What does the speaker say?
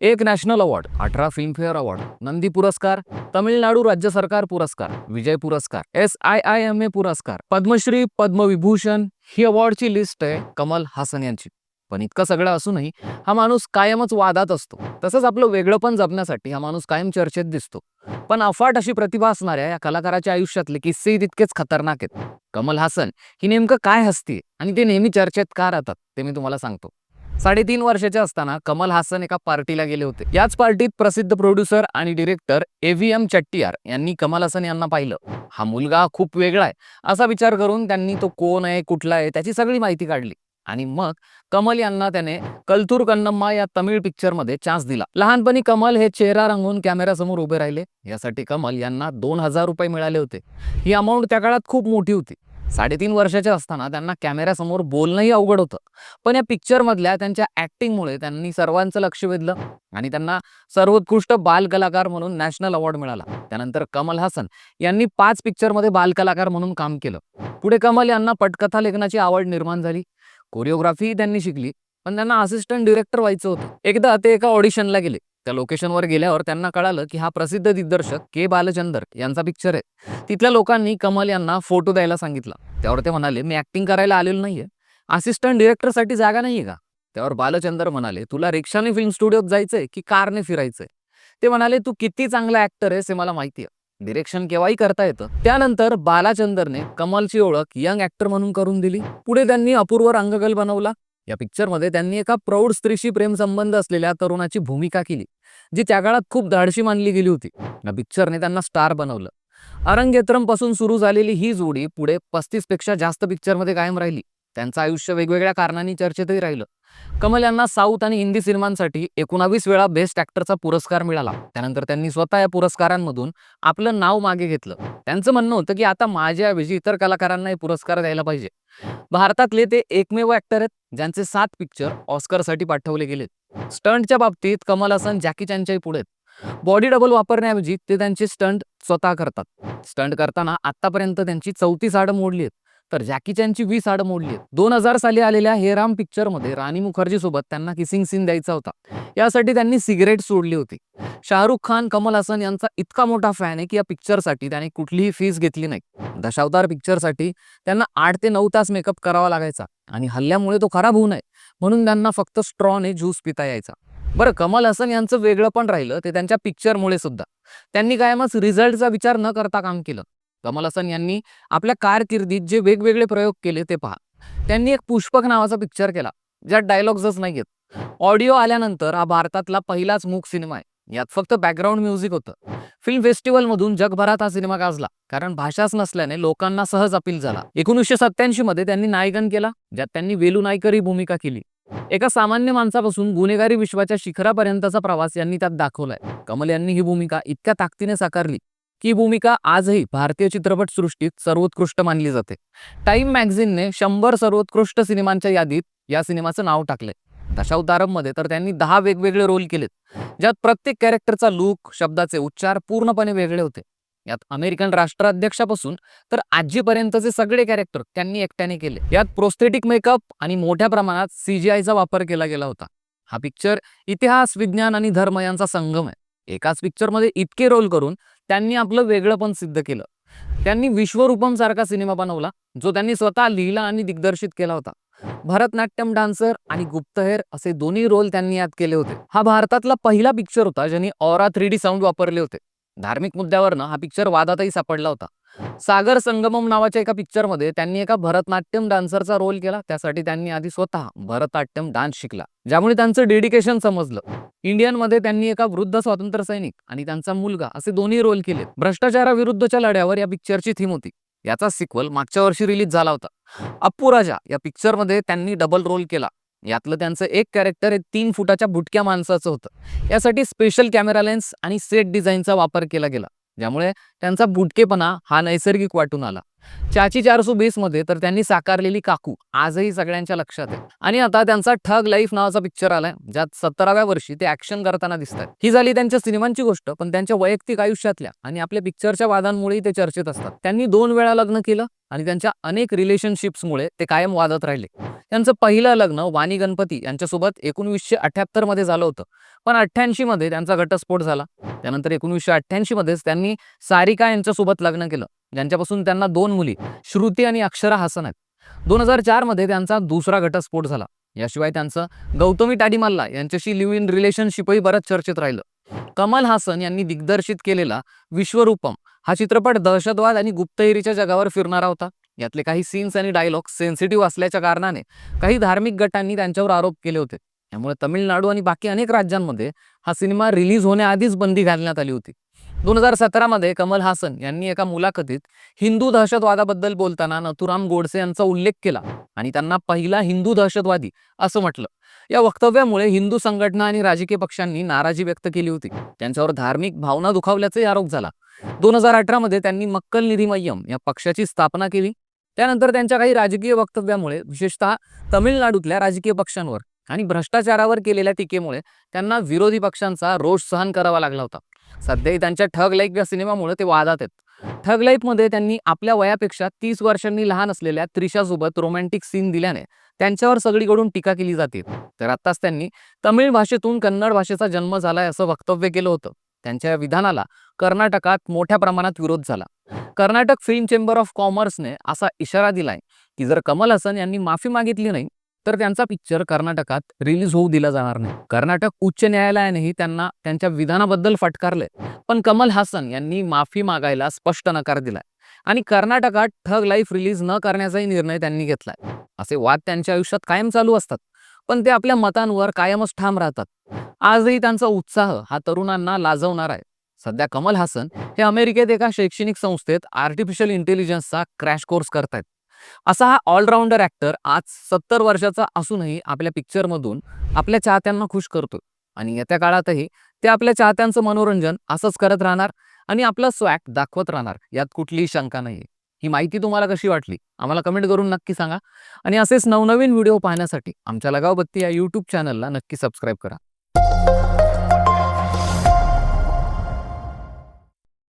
एक national award अठरा Filmfare award Nandi पुरस्कार तमिळनाडू राज्य सरकार पुरस्कार विजय पुरस्कार S I I M A पुरस्कार पद्मश्री पद्मविभूषण ही अवॉर्डची लिस्ट आहे कमल हासन यांची. पण इतकं सगळं असूनही हा माणूस कायमच वादात असतो. तसंच आपलं वेगळं पण जपण्यासाठी हा माणूस कायम चर्चेत दिसतो. पण अफाट अशी प्रतिभा असणाऱ्या या कलाकाराच्या आयुष्यातले किस्से तितकेच खतरनाक आहेत. कमल हासन ही नेमकं काय हसते आणि ते नेहमी चर्चेत का राहतात ते मी तुम्हाला सांगतो. साडेतीन वर्षाचे असताना कमल हासन एका पार्टीला गेले होते. याच पार्टीत प्रसिद्ध प्रोड्युसर आणि director A V M Chettiar यांनी कमल हासन यांना पाहिलं. हा मुलगा खूप वेगळा आहे. असा विचार करून त्यांनी तो कोण आहे कुठला आहे त्याची सगळी माहिती काढली. आणि मग कमल यांना त्याने कलतूर कन्नम्मा या तमिळ पिक्चरमध्ये चान्स दिला. लहानपणी कमल हे चेहरा रंगवून कॅमेऱ्यासमोर उभे राहिले. यासाठी कमल यांना दोन हजार रुपये मिळाले होते. ही अमाऊंट त्या काळात खूप मोठी होती. साडेतीन वर्षाचे असताना त्यांना कॅमेऱ्यासमोर बोलणंही अवघड होतं. पण या पिक्चरमधल्या त्यांच्या ॲक्टिंगमुळे त्यांनी सर्वांचं लक्ष वेधलं आणि त्यांना सर्वोत्कृष्ट बाल कलाकार म्हणून नॅशनल अवॉर्ड मिळाला. त्यानंतर कमल हासन यांनी पाच पिक्चरमध्ये बाल कलाकार म्हणून काम केलं. पुढे कमल यांना पटकथा लेखनाची आवड निर्माण झाली. कोरिओग्राफी त्यांनी शिकली पण त्यांना असिस्टंट डिरेक्टर व्हायचं होतं. एकदा ते एका ऑडिशनला गेले. त्या लोकेशनवर गेल्यावर त्यांना कळालं की हा प्रसिद्ध दिग्दर्शक के. बालचंदर यांचा पिक्चर आहे. तिथल्या लोकांनी कमल यांना फोटो द्यायला सांगितला. त्यावर ते म्हणाले मी ऍक्टिंग करायला आलेलो नाहीये. असिस्टंट डिरेक्टरसाठी जागा नाहीये का? त्यावर बालचंदर म्हणाले तुला रिक्षाने फिल्म स्टुडिओत जायचंय की कारने फिरायचंय? ते म्हणाले तू किती चांगला ऍक्टर आहेस हे मला माहिती आहे. डिरेक्शन केव्हाही करता येतं. त्यानंतर बालाचंदरने कमलची ओळख यंग ऍक्टर म्हणून करून दिली. पुढे त्यांनी अपूर्व रंगगल बनवला. या पिक्चरमध्ये त्यांनी एका प्रौढ स्त्रीशी प्रेमसंबंध असलेल्या तरुणाची भूमिका केली. जी त्या काळात खूप धाडशी मानली गेली होती. या पिक्चरने त्यांना स्टार बनवलं. अरंगेत्रमपासून सुरू झालेली ही जोडी पुढे पस्तीसपेक्षा जास्त पिक्चरमध्ये कायम राहिली. त्यांचं आयुष्य वेगवेगळ्या कारणांनी चर्चेतही राहिलं. कमल यांना साऊथ आणि हिंदी सिनेमांसाठी एकोणावीस वेळा बेस्ट ऍक्टरचा पुरस्कार मिळाला. त्यानंतर त्यांनी स्वतः या पुरस्कारांमधून आपलं नाव मागे घेतलं. त्यांचं म्हणणं होतं की आता माझ्याऐवजी इतर कलाकारांना हे पुरस्कार द्यायला पाहिजे. भारतातले ते एकमेव ऍक्टर आहेत ज्यांचे सात पिक्चर ऑस्करसाठी पाठवले गेलेत. स्टंटच्या बाबतीत कमल हसन जॅकी चॅनच्याही पुढे बॉडी डबल वापरण्याऐवजी ते त्यांचे स्टंट स्वतः करतात. स्टंट करताना आतापर्यंत त्यांची चौतीस साड मोडली आहेत. तर जॅकी चॅनची वीस आड मोडली आहेत. दोन हजार साली आलेल्या हे राम पिक्चरमध्ये राणी मुखर्जी सोबत त्यांना किसिंग सीन द्यायचा होता. यासाठी त्यांनी सिगरेट सोडली होती. शाहरुख खान कमल हसन यांचा इतका मोठा फॅन आहे की या पिक्चरसाठी त्याने कुठलीही फीस घेतली नाही. दशावतार पिक्चरसाठी त्यांना आठ ते नऊ तास मेकअप करावा लागायचा आणि हल्ल्यामुळे तो खराब होऊ नये. म्हणून त्यांना फक्त स्ट्रॉने ज्यूस पिता यायचा. बरं कमल हसन यांचं वेगळं पण राहिलं ते त्यांच्या पिक्चरमुळे सुद्धा. त्यांनी कायमच रिझल्टचा विचार न करता काम केलं. कमल हसन यांनी आपल्या कारकिर्दीत जे वेगवेगळे प्रयोग केले ते पहा. त्यांनी एक पुष्पक नावाचा पिक्चर केला ज्यात डायलॉग्सच नाही आहेत ऑडिओ आल्यानंतर हा भारतातला पहिलाच मूक सिनेमा आहे. यात फक्त बॅकग्राऊंड म्युझिक होतं. फिल्म फेस्टिवलमधून जगभरात हा सिनेमा गाजला. कारण भाषाच नसल्याने लोकांना सहज अपील झाला. एकोणीसशे सत्याऐंशी मध्ये त्यांनी नायकन केला ज्यात त्यांनी वेलू नायकर ही भूमिका केली. एका सामान्य माणसापासून गुन्हेगारी विश्वाच्या शिखरापर्यंतचा प्रवास यांनी त्यात दाखवलाय. कमल यांनी ही भूमिका इतक्या ताकदीने साकारली की भूमिका आजही भारतीय चित्रपट सृष्टीत सर्वोत्कृष्ट मानली जाते. टाइम मॅगझिनने शंभर सर्वोत्कृष्ट सिनेमांच्या यादीत या सिनेमाचं नाव दशा दशावतारममध्ये तर त्यांनी दहा वेगवेगळे रोल केलेत ज्यात प्रत्येक कॅरेक्टरचा लूक शब्दाचे उच्चार पूर्णपणे वेगळे होते. यात अमेरिकन राष्ट्राध्यक्षापासून तर आजीपर्यंतचे सगळे कॅरेक्टर त्यांनी एकट्याने केले. यात प्रोस्थेटिक मेकअप आणि मोठ्या प्रमाणात सीजीआयचा वापर केला गेला होता. हा पिक्चर इतिहास विज्ञान आणि धर्म यांचा संगम आहे. एकाच पिक्चरमध्ये इतके रोल करून त्यांनी आपलं वेगळं पण सिद्ध केलं. त्यांनी विश्वरूपम सारखा सिनेमा बनवला जो त्यांनी स्वतः लिहिला आणि दिग्दर्शित केला होता. भरतनाट्यम डान्सर आणि गुप्तहेर असे दोन्ही रोल त्यांनी यात केले होते. हा भारतातला पहिला पिक्चर होता ज्यांनी ऑरा थ्री डी साऊंड वापरले होते. धार्मिक मुद्द्यावरनं हा पिक्चर वादातही सापडला होता. सागर संगमम नावाच्या एका पिक्चरमध्ये त्यांनी एका भरतनाट्यम डान्सरचा रोल केला. त्यासाठी त्यांनी आधी स्वतः भरतनाट्यम डान्स शिकला ज्यामुळे त्यांचं डेडिकेशन समजलं. इंडियनमध्ये त्यांनी एका वृद्ध स्वातंत्र्य सैनिक आणि त्यांचा मुलगा असे दोन्ही रोल केले भ्रष्टाचाराविरुद्धच्या लढ्यावर या पिक्चरची थीम होती. याचा सिक्वल मागच्या वर्षी रिलीज झाला होता. अप्पू राजा या पिक्चरमध्ये त्यांनी डबल रोल केला. यातलं त्यांचं एक कॅरेक्टर हे तीन फुटाच्या बुटक्या माणसाचं होतं. यासाठी स्पेशल कॅमेरा लेन्स आणि सेट डिझाईनचा वापर केला गेला. ज्यामुळे त्यांचा बुटकेपणा हा नैसर्गिक वाटून आला. चाची चारसो बीसमध्ये तर त्यांनी साकारलेली काकू आजही सगळ्यांच्या लक्षात आहे. आणि आता त्यांचा ठग लाईफ नावाचा पिक्चर आलाय ज्यात सत्तराव्या वर्षी ते ऍक्शन करताना दिसतात ही झाली त्यांच्या सिनेमांची गोष्ट पण त्यांच्या वैयक्तिक आयुष्यातल्या आणि आपल्या पिक्चरच्या वादांमुळेही ते चर्चेत असतात. त्यांनी दोन वेळा लग्न केलं आणि त्यांच्या अनेक रिलेशनशिप्समुळे ते कायम वादत राहिले. त्यांचं पहिलं लग्न वाणी गणपती यांच्यासोबत एकोणवीसशे अठ्याहत्तरमध्ये झालं होतं. पण अठ्ठ्याऐंशी मध्ये त्यांचा घटस्फोट झाला. त्यानंतर एकोणीसशे अठ्ठ्याऐंशी मध्येच त्यांनी सारिका यांच्यासोबत लग्न केलं. ज्यांच्यापासून त्यांना दोन मुली श्रुती आणि अक्षरा हसन आहेत. दोन हजार चारमध्ये त्यांचा दुसरा घटस्फोट झाला. याशिवाय त्यांचं गौतमी टाडीमाल्ला यांच्याशी लिव्ह इन रिलेशनशिपही बरंच चर्चेत राहिलं. कमल हासन यांनी दिग्दर्शित केलेला विश्वरूपम हा चित्रपट दहशतवाद आणि गुप्तहेरीच्या जगावर फिरणारा होता. यातले काही सीन्स आणि डायलॉग सेन्सिटिव्ह असल्याच्या कारणाने काही धार्मिक गटांनी त्यांच्यावर आरोप केले होते. त्यामुळे तमिळनाडू आणि बाकी अनेक राज्यांमध्ये हा सिनेमा रिलीज होण्याआधीच बंदी घालण्यात आली होती. दोन हजार सतरामध्ये कमल हासन यांनी एका मुलाखतीत हिंदू दहशतवादाबद्दल बोलताना नथुराम गोडसे यांचा उल्लेख केला आणि त्यांना पहिला हिंदू दहशतवादी असं म्हटलं. या वक्तव्यामुळे हिंदू संघटना आणि राजकीय पक्षांनी नाराजी व्यक्त केली होती. त्यांच्यावर धार्मिक भावना दुखावल्याचाही आरोप झाला. दोन हजार अठरामध्ये त्यांनी मक्कल निधी मय्यम या पक्षाची स्थापना केली. त्यानंतर त्यांच्या काही राजकीय वक्तव्यामुळे विशेषतः तमिळनाडूतल्या राजकीय पक्षांवर आणि भ्रष्टाचारावर केलेल्या टीकेमुळे त्यांना विरोधी पक्षांचा रोष सहन करावा लागला होता. सध्याही त्यांच्या ठग लाईफ या सिनेमामुळे ते वादात आहेत. ठग लाईफमध्ये त्यांनी आपल्या वयापेक्षा तीस वर्षांनी लहान असलेल्या त्रिशासोबत रोमॅन्टिक सीन दिल्याने त्यांच्यावर सगळीकडून टीका केली जाते. तर आत्ताच त्यांनी तमिळ भाषेतून कन्नड भाषेचा जन्म झालाय असं वक्तव्य केलं होतं. त्यांच्या या विधानाला कर्नाटकात मोठ्या प्रमाणात विरोध झाला. कर्नाटक फिल्म चेंबर ऑफ कॉमर्सने असा इशारा दिलाय की जर कमल हसन यांनी माफी मागितली नाही तर त्यांचा पिक्चर कर्नाटकात रिलीज होऊ दिला जाणार नाही. कर्नाटक उच्च न्यायालयानेही त्यांना त्यांच्या विधानाबद्दल फटकारले पण कमल हासन यांनी माफी मागायला स्पष्ट नकार दिलाय. आणि कर्नाटकात ठग लाईफ रिलीज न करण्याचाही निर्णय त्यांनी घेतलाय. असे वाद त्यांच्या आयुष्यात कायम चालू असतात. पण ते आपल्या मतांवर कायमच ठाम राहतात. आजही त्यांचा उत्साह हा तरुणांना लाजवणार आहे. सध्या कमल हासन हे अमेरिकेत एका शैक्षणिक संस्थेत आर्टिफिशियल इंटेलिजन्सचा क्रॅश कोर्स करतायत. असा हा ऑलराऊंडर ऍक्टर आज सत्तर वर्षाचा असूनही आपल्या पिक्चरमधून आपल्या चाहत्यांना खुश करतो आणि येत्या काळातही ते आपल्या चाहत्यांचं मनोरंजन असंच करत राहणार आणि आपला स्वॅक दाखवत राहणार यात कुठलीही शंका नाही ही माहिती तुम्हाला कशी वाटली? आम्हाला कमेंट करून नक्की सांगा. आणि असेच नवनवीन व्हिडिओ पाहण्यासाठी आमच्या लगावबत्ती या यूट्यूब चॅनलला नक्की सबस्क्राईब करा.